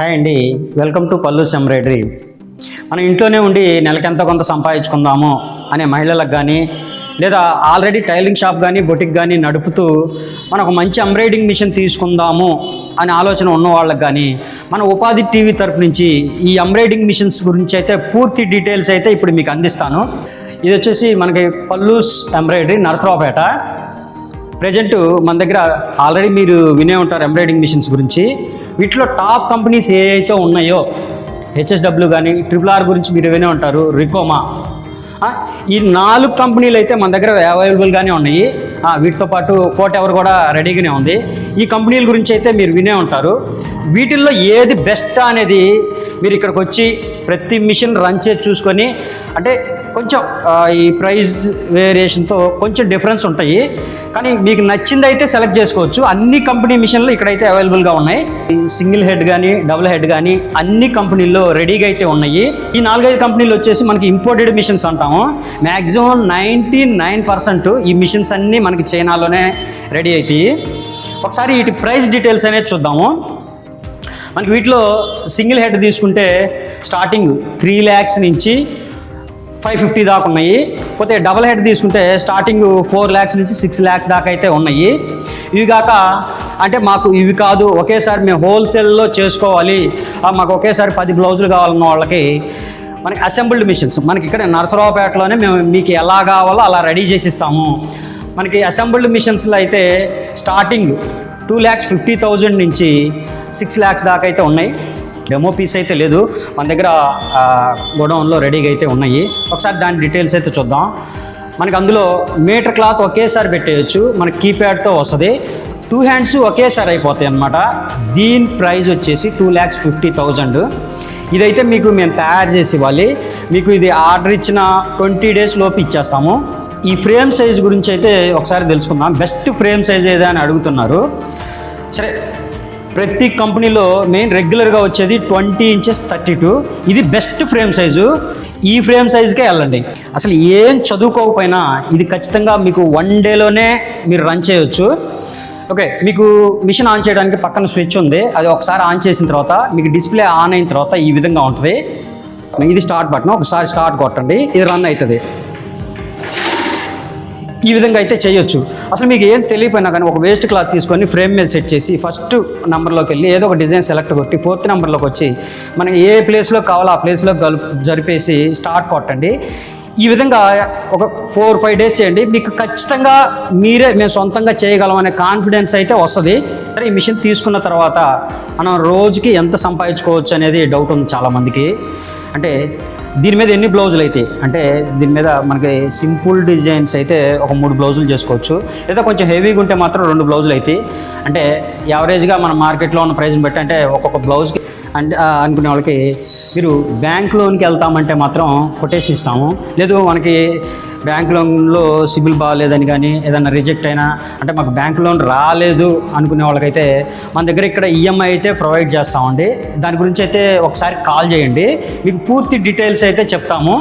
Hi అండి. Welcome to pallus embroidery మనం ఇంట్లోనే ఉండి నెలకెంత కొంత సంపాదించుకుందాము అనే మహిళలకు కానీ లేదా ఆల్రెడీ టైలింగ్ షాప్ కానీ బొటిక్ కానీ నడుపుతూ మనం ఒక మంచి ఎంబ్రాయిడింగ్ మిషన్ తీసుకుందాము అనే ఆలోచన ఉన్న వాళ్ళకి కానీ మన ఉపాధి టీవీ తరపు నుంచి ఈ ఎంబ్రాయిడింగ్ మిషన్స్ గురించి అయితే పూర్తి డీటెయిల్స్ అయితే ఇప్పుడు మీకు అందిస్తాను. ఇది వచ్చేసి మనకి పల్లూస్ ఎంబ్రాయిడరీ నరసరావుపేట. ప్రజెంట్ మన దగ్గర ఆల్రెడీ మీరు వినే ఉంటారు ఎంబ్రాయిడింగ్ మిషన్స్ గురించి. వీటిలో టాప్ కంపెనీస్ ఏ అయితే ఉన్నాయో హెచ్ఎస్డబ్ల్యూ కానీ ట్రిపుల్ ఆర్ గురించి మీరు వినే ఉంటారు రికోమా ఈ నాలుగు కంపెనీలు అయితే మన దగ్గర అవైలబుల్గానే ఉన్నాయి. వీటితో పాటు ఫోర్ట్ ఎవర్ కూడా రెడీగానే ఉంది. ఈ కంపెనీల గురించి అయితే మీరు వినే ఉంటారు. వీటిల్లో ఏది బెస్ట్ అనేది మీరు ఇక్కడికి వచ్చి ప్రతి మిషన్ రన్ చేసి చూసుకొని అంటే కొంచెం ఈ ప్రైస్ వేరియేషన్తో కొంచెం డిఫరెన్స్ ఉంటాయి. కానీ మీకు నచ్చింది అయితే సెలెక్ట్ చేసుకోవచ్చు. అన్ని కంపెనీ మిషన్లు ఇక్కడైతే అవైలబుల్గా ఉన్నాయి. సింగిల్ హెడ్ కానీ డబుల్ హెడ్ కానీ అన్ని కంపెనీల్లో రెడీగా అయితే ఉన్నాయి. ఈ నాలుగైదు కంపెనీలు వచ్చేసి మనకి ఇంపోర్టెడ్ మిషన్స్ అంటాము. మ్యాక్సిమం నైంటీ నైన్ పర్సెంట్ ఈ మిషన్స్ అన్నీ మనకి చైనాలోనే రెడీ అవుతాయి ఒకసారి వీటి ప్రైస్ డీటెయిల్స్ అనేది చూద్దాము. మనకి వీటిలో సింగిల్ హెడ్ తీసుకుంటే స్టార్టింగ్ త్రీ ల్యాక్స్ నుంచి ఫైవ్ ఫిఫ్టీ దాకా ఉన్నాయి. పోతే డబల్ హెడ్ తీసుకుంటే స్టార్టింగ్ ఫోర్ ల్యాక్స్ నుంచి సిక్స్ ల్యాక్స్ దాకా అయితే ఉన్నాయి. ఇవి కాక అంటే మాకు ఇవి కాదు ఒకేసారి మేము హోల్సేల్లో చేసుకోవాలి. మాకు ఒకేసారి పది బ్లౌజులు కావాలన్న వాళ్ళకి మనకి అసెంబ్ల్డ్ మిషన్స్. మనకి ఇక్కడ నరసరావుపేటలోనే మేము మీకు ఎలా కావాలో అలా రెడీ చేసి ఇస్తాము మనకి అసెంబ్ల్డ్ మిషన్స్లో అయితే starting two lakhs fifty thousand నుంచి సిక్స్ ల్యాక్స్ దాకా అయితే ఉన్నాయి. డెమో పీస్ అయితే లేదు. మన దగ్గర గోడౌన్లో రెడీగా అయితే ఉన్నాయి. ఒకసారి దాని డీటెయిల్స్ అయితే చూద్దాం. మనకి అందులో మీటర్ క్లాత్ ఒకేసారి పెట్టేయచ్చు. మనకి కీప్యాడ్తో వస్తుంది. టూ హ్యాండ్స్ ఒకేసారి అయిపోతాయి అన్నమాట. దీని ప్రైస్ వచ్చేసి టూ ల్యాక్స్ ఫిఫ్టీ థౌజండ్ ఇదైతే మీకు మేము తయారు చేసి ఇవ్వాలి. మీకు ఇది ఆర్డర్ ఇచ్చిన ట్వంటీ డేస్ లోపు ఇచ్చేస్తాము. ఈ ఫ్రేమ్ సైజ్ గురించి అయితే ఒకసారి తెలుసుకుందాం. బెస్ట్ ఫ్రేమ్ సైజ్ ఏదా అని అడుగుతున్నారు. సరే ప్రతి కంపెనీలో మెయిన్ రెగ్యులర్గా వచ్చేది ట్వంటీ ఇంచెస్ థర్టీ టూ ఇది బెస్ట్ ఫ్రేమ్ సైజు ఈ ఫ్రేమ్ సైజుకే వెళ్ళండి. అసలు ఏం చదువుకోకపోయినా ఇది ఖచ్చితంగా మీకు వన్ డేలోనే మీరు రన్ చేయొచ్చు. ఓకే మీకు మిషన్ ఆన్ చేయడానికి పక్కన స్విచ్ ఉంది. అది ఒకసారి ఆన్ చేసిన తర్వాత మీకు డిస్ప్లే ఆన్ అయిన తర్వాత ఈ విధంగా ఉంటుంది. ఇది స్టార్ట్ బటన్ ఒకసారి స్టార్ట్ కొట్టండి. ఇది రన్ అవుతుంది. ఈ విధంగా అయితే చేయొచ్చు. అసలు మీకు ఏం తెలియపోయినా కానీ ఒక వేస్ట్ క్లాత్ తీసుకొని ఫ్రేమ్ మీద సెట్ చేసి ఫస్ట్ నెంబర్లోకి వెళ్ళి ఏదో ఒక డిజైన్ సెలెక్ట్ కొట్టి ఫోర్త్ నెంబర్లోకి వచ్చి మనకి ఏ ప్లేస్లో కావాలో ఆ ప్లేస్లో గలుపు జరిపేసి స్టార్ట్ కొట్టండి. ఈ విధంగా ఒక ఫోర్ ఫైవ్ డేస్ చేయండి. మీకు ఖచ్చితంగా మీరే మేము సొంతంగా చేయగలం అనే కాన్ఫిడెన్స్ అయితే వస్తుంది. సరే ఈ మిషన్ తీసుకున్న తర్వాత మనం రోజుకి ఎంత సంపాదించుకోవచ్చు అనేది డౌట్ ఉంది చాలామందికి. అంటే దీని మీద ఎన్ని బ్లౌజులు అయితే అంటే దీని మీద మనకి సింపుల్ డిజైన్స్ అయితే ఒక మూడు బ్లౌజులు చేసుకోవచ్చు. లేదా కొంచెం హెవీగా ఉంటే మాత్రం రెండు బ్లౌజులు అవుతాయి అంటే యావరేజ్గా మన మార్కెట్లో ఉన్న ప్రైస్ని బట్టి అంటే ఒక్కొక్క బ్లౌజ్కి అంటే అనుకునే వాళ్ళకి మీరు బ్యాంక్ లోన్కి వెళ్తామంటే మాత్రం కొటేషన్ ఇస్తాము. లేదు మనకి బ్యాంక్ లోన్లో సిబిల్ బాగాలేదని కానీ ఏదైనా రిజెక్ట్ అయినా అంటే మాకు బ్యాంక్ లోన్ రాలేదు అనుకునే వాళ్ళకైతే మన దగ్గర ఇక్కడ ఈఎంఐ అయితే ప్రొవైడ్ చేస్తామండి. దాని గురించి అయితే ఒకసారి కాల్ చేయండి. మీకు పూర్తి డీటెయిల్స్ అయితే చెప్తాము.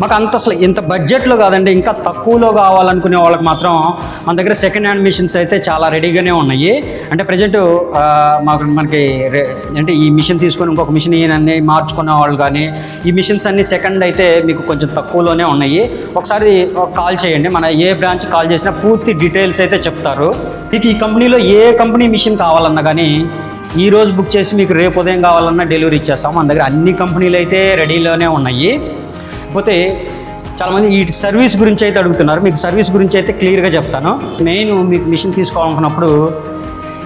మాకు అంత అసలు ఇంత బడ్జెట్లో కాదండి ఇంకా తక్కువలో కావాలనుకునే వాళ్ళకి మాత్రం మన దగ్గర సెకండ్ హ్యాండ్ మిషన్స్ అయితే చాలా రెడీగానే ఉన్నాయి. అంటే ప్రజెంట్ మాకు మనకి అంటే ఈ మిషన్ తీసుకొని ఇంకొక మిషన్ అన్ని మార్చుకునే వాళ్ళు కానీ ఈ మిషన్స్ అన్ని సెకండ్ అయితే మీకు కొంచెం తక్కువలోనే ఉన్నాయి. ఒకసారి కాల్ చేయండి మన ఏ బ్రాంచ్ కాల్ చేసినా పూర్తి డీటెయిల్స్ అయితే చెప్తారు. మీకు ఈ కంపెనీలో ఏ కంపెనీ మిషన్ కావాలన్నా కానీ ఈ రోజు బుక్ చేసి మీకు రేపు ఉదయం కావాలన్నా డెలివరీ ఇచ్చేస్తాం. మన దగ్గర అన్ని కంపెనీలు అయితే రెడీలోనే ఉన్నాయి. పోతే చాలామంది ఈ సర్వీస్ గురించి అయితే అడుగుతున్నారు. మీకు సర్వీస్ గురించి అయితే క్లియర్గా చెప్తాను. నేను మీకు మిషన్ తీసుకోవాలనుకున్నప్పుడు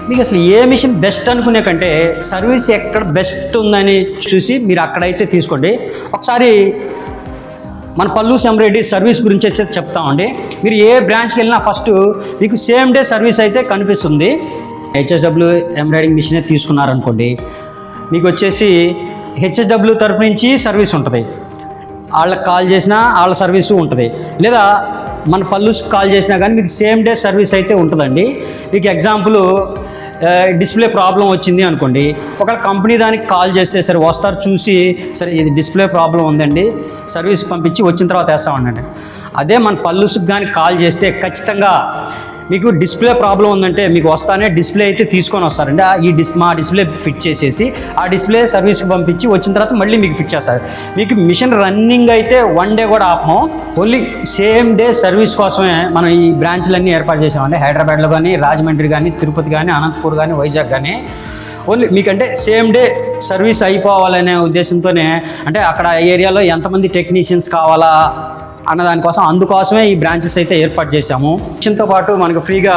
మీకు అసలు ఏ మిషన్ బెస్ట్ అనుకునే కంటే సర్వీస్ ఎక్కడ బెస్ట్ ఉందని చూసి మీరు అక్కడైతే తీసుకోండి. ఒకసారి మన పల్లు ఎంబ్రాయిడరీ సర్వీస్ గురించి అయితే చెప్తామండి. మీరు ఏ బ్రాంచ్కి వెళ్ళినా ఫస్ట్ మీకు సేమ్ డే సర్వీస్ అయితే కనిపిస్తుంది. హెచ్ఎస్డబ్ల్యూ ఎంబ్రాయిడింగ్ మిషనే తీసుకున్నారనుకోండి. మీకు వచ్చేసి హెచ్ఎస్డబ్ల్యూ తరపు నుంచి సర్వీస్ ఉంటుంది. వాళ్ళకి కాల్ చేసినా వాళ్ళ సర్వీసు ఉంటుంది. లేదా మన పల్లూస్కి కాల్ చేసినా కానీ మీకు సేమ్ డే సర్వీస్ అయితే ఉంటుందండి. మీకు ఎగ్జాంపుల్ డిస్ప్లే ప్రాబ్లం వచ్చింది అనుకోండి. ఒకవేళ కంపెనీ దానికి కాల్ చేస్తే సరే వస్తారు చూసి సరే ఇది డిస్ప్లే ప్రాబ్లం ఉందండి సర్వీస్ పంపించి వచ్చిన తర్వాత వేస్తామండి అదే మన పల్లుసుకు కానీ కాల్ చేస్తే ఖచ్చితంగా మీకు డిస్ప్లే ప్రాబ్లం ఉందంటే మీకు వస్తానే డిస్ప్లే అయితే తీసుకొని వస్తారండి. ఈ డిస్ మా డిస్ప్లే ఫిట్ చేసేసి ఆ డిస్ప్లే సర్వీస్కి పంపించి వచ్చిన తర్వాత మళ్ళీ మీకు ఫిట్ చేస్తారు. మీకు మిషన్ రన్నింగ్ అయితే వన్ డే కూడా ఆపము. ఓన్లీ సేమ్ డే సర్వీస్ కోసమే మనం ఈ బ్రాంచ్లన్నీ ఏర్పాటు చేసామండి. హైదరాబాద్లో కానీ రాజమండ్రి కానీ తిరుపతి కానీ అనంతపూర్ కానీ వైజాగ్ కానీ. ఓన్లీ మీకంటే సేమ్ డే సర్వీస్ అయిపోవాలనే ఉద్దేశంతోనే అంటే అక్కడ ఏరియాలో ఎంతమంది టెక్నీషియన్స్ కావాలా అన్న దానికోసం అందుకోసమే ఈ బ్రాంచెస్ అయితే ఏర్పాటు చేశాము. మిషన్తో పాటు మనకు ఫ్రీగా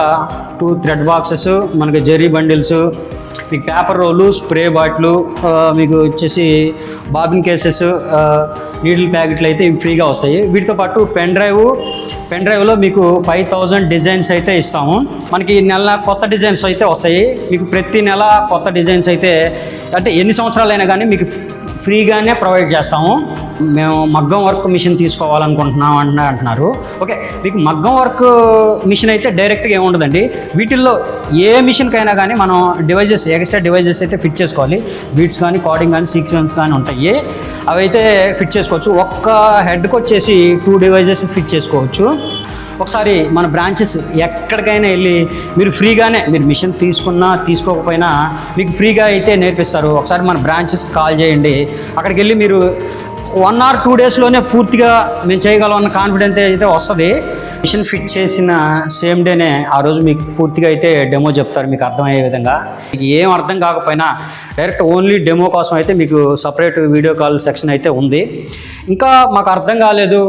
టూ థ్రెడ్ బాక్సెస్ మనకు జెర్రీ బండిల్స్ మీకు పేపర్ రోలు స్ప్రే బాటిల్ మీకు వచ్చేసి బాబిన్ కేసెస్ నీడిల్ ప్యాకెట్లు అయితే ఫ్రీగా వస్తాయి. వీటితో పాటు పెన్ డ్రైవ్ పెన్ డ్రైవ్లో మీకు ఫైవ్ థౌజండ్ డిజైన్స్ అయితే ఇస్తాము. మనకి నెల కొత్త డిజైన్స్ అయితే వస్తాయి. మీకు ప్రతి నెల కొత్త డిజైన్స్ అయితే అంటే ఎన్ని సంవత్సరాలైనా కానీ మీకు ఫ్రీగానే ప్రొవైడ్ చేస్తాము. మేము మగ్గం వర్క్ మిషన్ తీసుకోవాలనుకుంటున్నాం అంటున్నా అంటున్నారు. ఓకే మీకు మగ్గం వర్క్ మిషన్ అయితే డైరెక్ట్గా ఏముండదండి వీటిల్లో ఏ మిషన్కైనా కానీ మనం డివైజెస్ ఎక్స్ట్రా డివైజెస్ అయితే ఫిట్ చేసుకోవాలి. బీట్స్ కానీ కార్డింగ్ కానీ సీక్వెన్స్ కానీ ఉంటాయి. అవి అయితే ఫిట్ చేసుకోవచ్చు. ఒక్క హెడ్కి వచ్చేసి టూ డివైజెస్ ఫిట్ చేసుకోవచ్చు. ఒకసారి మన బ్రాంచెస్ ఎక్కడికైనా వెళ్ళి మీరు ఫ్రీగానే మీరు మిషన్ తీసుకున్నా తీసుకోకపోయినా మీకు ఫ్రీగా అయితే నేర్పిస్తారు. ఒకసారి మన బ్రాంచెస్కి కాల్ చేయండి. అక్కడికి వెళ్ళి మీరు వన్ ఆర్ టూ డేస్లోనే పూర్తిగా మేము చేయగలం అన్న కాన్ఫిడెన్స్ అయితే వస్తుంది. మిషన్ ఫిట్ చేసిన సేమ్ డేనే ఆ రోజు మీకు పూర్తిగా అయితే డెమో చెప్తారు మీకు అర్థమయ్యే విధంగా. మీకు ఏం అర్థం కాకపోయినా డైరెక్ట్ ఓన్లీ డెమో కోసం అయితే మీకు సపరేట్ వీడియో కాల్ సెక్షన్ అయితే ఉంది. ఇంకా మాకు అర్థం కాలేదు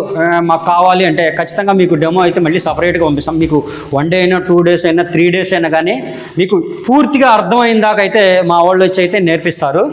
మాకు కావాలి అంటే ఖచ్చితంగా మీకు డెమో అయితే మళ్ళీ సపరేట్గా పంపిస్తాం. మీకు వన్ డే అయినా టూ డేస్ అయినా త్రీ డేస్ అయినా కానీ మీకు పూర్తిగా అర్థమైన దాకా అయితే మా వాళ్ళు వచ్చి అయితే నేర్పిస్తారు.